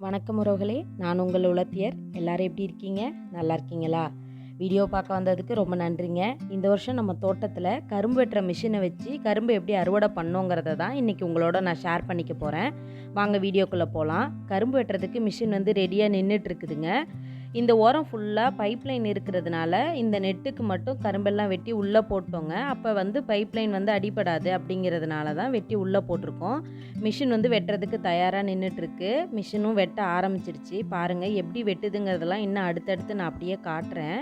வணக்கம் உறவுகளே. நான் உங்கள் உலத்தியர். எல்லாரும் எப்படி இருக்கீங்க? நல்லா இருக்கீங்களா? வீடியோ பார்க்க வந்ததுக்கு ரொம்ப நன்றிங்க. இந்த வருஷம் நம்ம தோட்டத்தில் கரும்பு வெட்டுற மிஷினை வச்சு கரும்பு எப்படி அறுவடை பண்ணோங்கிறத தான் இன்றைக்கி உங்களோட நான் ஷேர் பண்ணிக்க போகிறேன் வாங்க வீடியோக்குள்ளே போகலாம் கரும்பு வெட்டுறதுக்கு மிஷின் வந்து ரெடியாக நின்றுட்டு இருக்குதுங்க. இந்த ஓரம் ஃபுல்லாக பைப்லைன் இருக்கிறதுனால இந்த நெட்டுக்கு மட்டும் கரும்பெல்லாம் வெட்டி உள்ளே போட்டோங்க. அப்போ வந்து பைப்லைன் வந்து அடிபடாது அப்படிங்கிறதுனால தான் வெட்டி உள்ளே போட்டிருக்கோம். மிஷின் வந்து வெட்டுறதுக்கு தயாராக நின்றுட்டுருக்கு மிஷினும் வெட்ட ஆரம்பிச்சிருச்சு. பாருங்கள் எப்படி வெட்டுதுங்கிறதெல்லாம் இன்னும் அடுத்தடுத்து நான் அப்படியே காட்டுறேன்.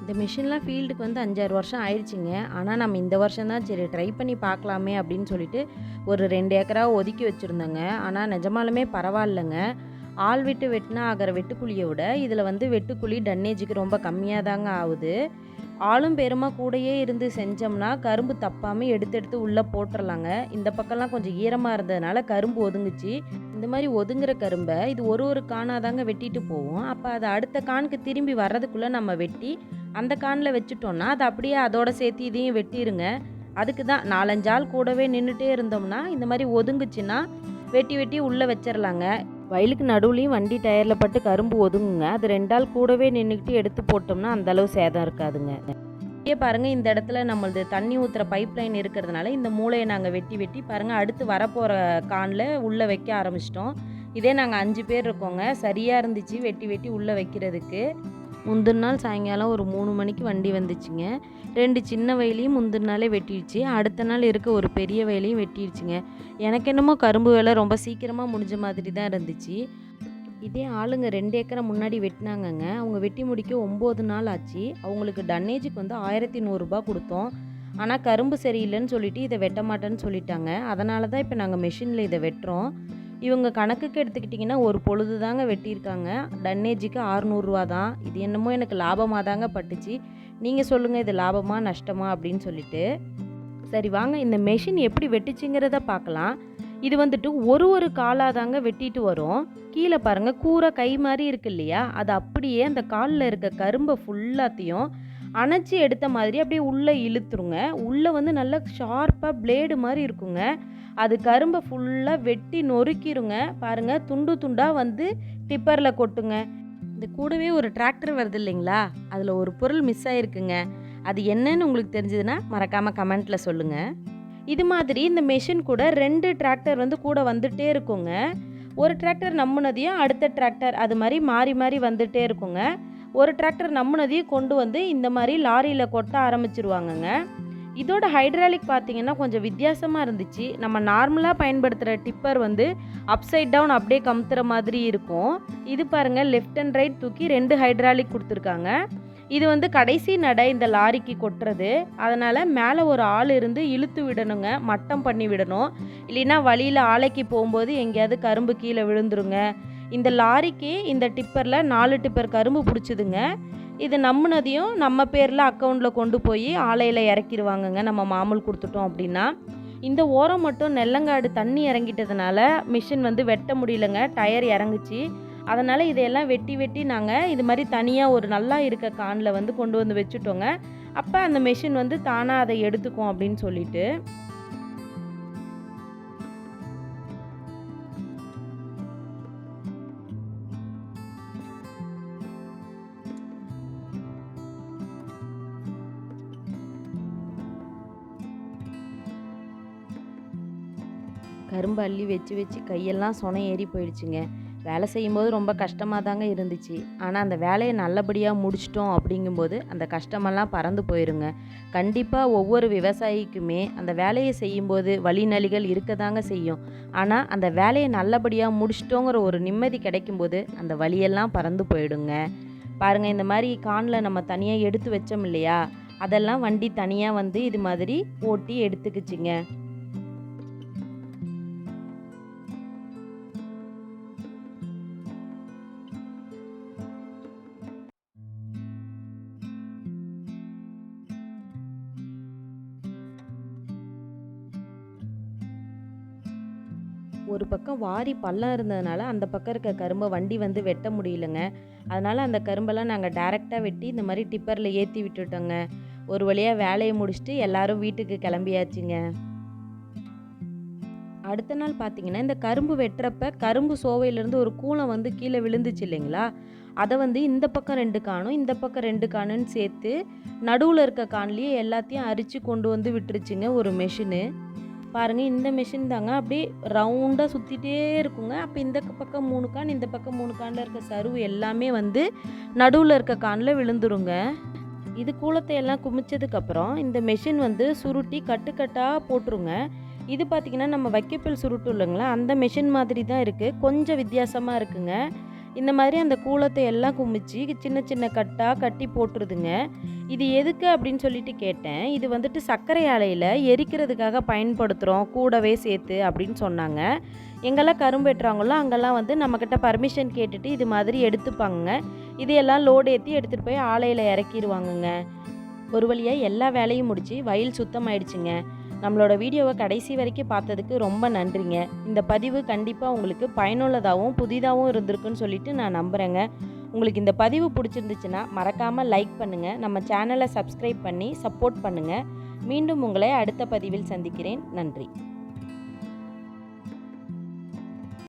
இந்த மிஷின்லாம் ஃபீல்டுக்கு வந்து அஞ்சாறு வருஷம் ஆயிடுச்சுங்க. ஆனால் நம்ம இந்த வருஷம் தான் சரி ட்ரை பண்ணி பார்க்கலாமே அப்படின்னு சொல்லிட்டு ஒரு ரெண்டு ஏக்கரா ஒதுக்கி வச்சுருந்தோங்க. ஆனால் நிஜமாலுமே பரவாயில்லைங்க. ஆள் விட்டு வெட்டினா ஆகிற வெட்டுக்குழியை விட இதில் வந்து வெட்டுக்குழி டன்னேஜுக்கு ரொம்ப கம்மியாக தாங்க ஆகுது. ஆளும் பெருமா கூடயே இருந்து செஞ்சோம்னா கரும்பு தப்பாமல் எடுத்து எடுத்து உள்ளே போட்டுடலாங்க இந்த பக்கம்லாம் கொஞ்சம் ஈரமாக இருந்ததுனால கரும்பு ஒதுங்குச்சு. இந்த மாதிரி ஒதுங்குற கரும்பை இது ஒரு ஒரு காணாக தாங்க வெட்டிட்டு போவோம். அப்போ அதை அடுத்த கானுக்கு திரும்பி வர்றதுக்குள்ளே நம்ம வெட்டி அந்த கானில் வச்சுட்டோம்னா அது அப்படியே அதோட சேர்த்து இதையும் வெட்டிடுங்க அதுக்கு தான் நாலஞ்சாள் கூடவே நின்றுட்டே இருந்தோம்னா இந்த மாதிரி ஒதுங்குச்சுன்னா வெட்டி வெட்டி உள்ளே வச்சிடலாங்க வயலுக்கு நடுவுலையும் வண்டி டயரில் பட்டு கரும்பு ஒதுங்குங்க. அது ரெண்டாள் கூடவே நின்றுக்கிட்டு எடுத்து போட்டோம்னா அந்தளவு சேதம் இருக்காதுங்க. இங்கே பாருங்கள் இந்த இடத்துல நம்மளது தண்ணி ஊற்றுற பைப் லைன் இருக்கிறதுனால இந்த மூளையை நாங்கள் வெட்டி வெட்டி பாருங்கள் அடுத்து வரப்போகிற கானில் உள்ளே வைக்க ஆரம்பிச்சிட்டோம். இதே நாங்கள் அஞ்சு பேர் இருக்கோங்க. சரியாக இருந்துச்சு வெட்டி வெட்டி உள்ளே வைக்கிறதுக்கு. முந்தின நாள் சாயங்காலம் ஒரு மூணு மணிக்கு வண்டி வந்துச்சுங்க. ரெண்டு சின்ன வயலையும் முந்தின நாளே வெட்டிடுச்சு. அடுத்த நாள் இருக்க ஒரு பெரிய வயலையும் வெட்டிடுச்சுங்க. எனக்கு என்னமோ கரும்பு வேலை ரொம்ப சீக்கிரமாக முடிஞ்ச மாதிரி தான் இருந்துச்சு. இதே ஆளுங்க ரெண்டு ஏக்கரை முன்னாடி வெட்டினாங்கங்க. அவங்க வெட்டி முடிக்க ஒம்பது நாள் ஆச்சு. அவங்களுக்கு டன்னேஜுக்கு வந்து ஆயிரத்தி நூறுரூபா கொடுத்தோம். ஆனால் கரும்பு சரியில்லைன்னு சொல்லிட்டு இதை வெட்ட மாட்டேன்னு சொல்லிட்டாங்க. அதனால தான் இப்போ நாங்கள் மெஷினில் இதை வெட்டுறோம். இவங்க கணக்குக்கு எடுத்துக்கிட்டிங்கன்னா ஒரு பொழுது தாங்க வெட்டியிருக்காங்க. டன்னேஜுக்கு ஆறுநூறுவா தான். இது என்னமோ எனக்கு லாபமாக தாங்க பட்டுச்சு. நீங்கள் சொல்லுங்கள் இது லாபமா நஷ்டமா அப்படின்னு சொல்லிட்டு. சரி வாங்க. இந்த மெஷின் எப்படி வெட்டுச்சுங்கிறத பார்க்கலாம். இது வந்துட்டு ஒரு ஒரு காலாக தாங்க வெட்டிட்டு வரும். கீழே பாருங்கள் கூரை கை மாதிரி இருக்கு இல்லையா? அது அப்படியே அந்த காலில் இருக்க கரும்பை ஃபுல்லாத்தையும் அணைச்சி எடுத்த மாதிரி அப்படியே உள்ளே இழுத்துருங்க. உள்ளே வந்து நல்லா ஷார்ப்பாக பிளேடு மாதிரி இருக்குங்க. அது கரும்பை ஃபுல்லாக வெட்டி நொறுக்கிருங்க. பாருங்கள் துண்டு துண்டாக வந்து டிப்பரில் கொட்டுங்க. இந்த கூடவே ஒரு டிராக்டர் வருது இல்லைங்களா? அதில் ஒரு பொருள் மிஸ் ஆகிருக்குங்க அது என்னன்னு உங்களுக்கு தெரிஞ்சதுன்னா மறக்காமல் கமெண்ட்டில் சொல்லுங்கள் இது மாதிரி இந்த மெஷின் கூட ரெண்டு டிராக்டர் வந்து கூட வந்துகிட்டே இருக்குங்க. ஒரு டிராக்டர் நம்பினதையும் அடுத்த டிராக்டர் அது மாதிரி மாறி மாறி வந்துகிட்டே இருக்குங்க. ஒரு டிராக்டர் நம்மனதையும் கொண்டு வந்து இந்த மாதிரி லாரியில் கொட்ட ஆரம்பிச்சிருவாங்கங்க. இதோட ஹைட்ராலிக் பார்த்தீங்கன்னா கொஞ்சம் வித்தியாசமாக இருந்துச்சு. நம்ம நார்மலாக பயன்படுத்துகிற டிப்பர் வந்து அப்சைட் டவுன் அப்படியே கமுத்துற மாதிரி இருக்கும். இது பாருங்கள் லெஃப்ட் அண்ட் ரைட் தூக்கி ரெண்டு ஹைட்ராலிக் கொடுத்துருக்காங்க. இது வந்து கடைசி நடை இந்த லாரிக்கு கொட்டுறது. அதனால் மேலே ஒரு ஆள் இருந்து இழுத்து விடணுங்க மட்டம் பண்ணி விடணும். இல்லைன்னா வழியில் ஆலைக்கு போகும்போது எங்கேயாவது கரும்பு கீழே விழுந்துருங்க. இந்த லாரிக்கு இந்த டிப்பரில் நாலு டிப்பர் கரும்பு பிடிச்சிதுங்க. இது நம்புனதையும் நம்ம பேரில் அக்கௌண்ட்டில் கொண்டு போய் ஆலையில் இறக்கிடுவாங்கங்க நம்ம மாமூல் கொடுத்துட்டோம் அப்படின்னா. இந்த ஓரம் மட்டும் நெல்லங்காடு தண்ணி இறங்கிட்டதுனால மிஷின் வந்து வெட்ட முடியலங்க. டயர் இறங்குச்சு. அதனால் இதையெல்லாம் வெட்டி வெட்டி நாங்கள் இது மாதிரி தனியாக ஒரு நல்லா இருக்க கானில் வந்து கொண்டு வந்து வச்சுட்டோங்க. அப்போ அந்த மெஷின் வந்து தானாக அதை எடுத்துக்கும் அப்படின்னு சொல்லிட்டு. கரும்பு அள்ளி வச்சு வச்சு கையெல்லாம் சொனை ஏறி போயிடுச்சுங்க. வேலை செய்யும்போது ரொம்ப கஷ்டமாக தாங்க இருந்துச்சு. ஆனால் அந்த வேலையை நல்லபடியாக முடிச்சிட்டோம் அப்படிங்கும்போது அந்த கஷ்டமெல்லாம் பறந்து போயிருங்க. கண்டிப்பாக ஒவ்வொரு விவசாயிக்குமே அந்த வேலையை செய்யும்போது வழிநலிகள் இருக்க தாங்க செய்யும். ஆனால் அந்த வேலையை நல்லபடியாக முடிச்சிட்டோங்கிற ஒரு நிம்மதி கிடைக்கும்போது அந்த வழியெல்லாம் பறந்து போயிடுங்க. பாருங்கள் இந்த மாதிரி கானில் நம்ம தனியாக எடுத்து வச்சோம் இல்லையா? அதெல்லாம் வண்டி தனியாக வந்து இது மாதிரி ஓட்டி எடுத்துக்கிச்சிங்க. ஒரு பக்கம் வாரி பள்ளம் இருந்ததுனால அந்த பக்கம் இருக்க கரும்பை வண்டி வந்து வெட்ட முடியலங்க. அதனால் அந்த கரும்பெல்லாம் நாங்கள் டைரெக்டாக வெட்டி இந்த மாதிரி டிப்பரில் ஏற்றி விட்டுட்டோங்க. ஒரு வழியாக வேலையை முடிச்சுட்டு எல்லாரும் வீட்டுக்கு கிளம்பியாச்சுங்க. அடுத்த நாள் பார்த்தீங்கன்னா இந்த கரும்பு வெட்டுறப்ப கரும்பு சோவையிலேருந்து ஒரு கூளம் வந்து கீழே விழுந்துச்சு இல்லைங்களா? அதை வந்து இந்த பக்கம் ரெண்டு காணும் இந்த பக்கம் ரெண்டு காணுன்னு சேர்த்து நடுவில் இருக்க காணிலேயே எல்லாத்தையும் அரித்து கொண்டு வந்து விட்டுருச்சுங்க ஒரு மெஷினு பாருங்கள் இந்த மிஷின் தாங்க. அப்படியே ரவுண்டாக சுற்றிட்டே இருக்குங்க. அப்போ இந்த பக்கம் மூணு கான் இந்த பக்கம் மூணு கானில் இருக்க சருவு எல்லாமே வந்து நடுவில் இருக்க கானில் விழுந்துருங்க. இது கூலத்தை எல்லாம் குமிச்சதுக்கப்புறம் இந்த மெஷின் வந்து சுருட்டி கட்டுக்கட்டாக போட்டுருங்க. இது பார்த்திங்கன்னா நம்ம வைக்கப்பில் சுருட்டு இல்லைங்களா? அந்த மெஷின் மாதிரி தான் இருக்குது கொஞ்சம் வித்தியாசமாக இருக்குங்க. இந்த மாதிரி அந்த கூலத்தை எல்லாம் குமிச்சு சின்ன சின்ன கட்டாக கட்டி போட்டுருதுங்க. இது எதுக்கு அப்படின்னு சொல்லிட்டு கேட்டேன். இது வந்துட்டு சர்க்கரை ஆலையில் எரிக்கிறதுக்காக பயன்படுத்துகிறோம் கூடவே சேர்த்து அப்படின்னு சொன்னாங்க. எங்கெல்லாம் கரும்பு வெட்டுறாங்களோ அங்கெல்லாம் வந்து நம்மக்கிட்ட பர்மிஷன் கேட்டுட்டு இது மாதிரி எடுத்துப்பாங்க இதையெல்லாம் லோடு ஏற்றி எடுத்துகிட்டு போய் ஆலையில் இறக்கிடுவாங்கங்க ஒரு வழியாக எல்லா வேலையும் முடித்து வயல் சுத்தமாயிடுச்சுங்க. நம்மளோட வீடியோவை கடைசி வரைக்கும் பார்த்ததுக்கு ரொம்ப நன்றிங்க. இந்த பதிவு கண்டிப்பாக உங்களுக்கு பயனுள்ளதாகவும் புதிதாகவும் இருந்திருக்குன்னு சொல்லிட்டு நான் நம்புகிறேங்க உங்களுக்கு இந்த பதிவு பிடிச்சிருந்துச்சுன்னா மறக்காமல் லைக் பண்ணுங்கள் நம்ம சேனலை சப்ஸ்கிரைப் பண்ணி சப்போர்ட் பண்ணுங்கள் மீண்டும் உங்களை அடுத்த பதிவில் சந்திக்கிறேன். நன்றி.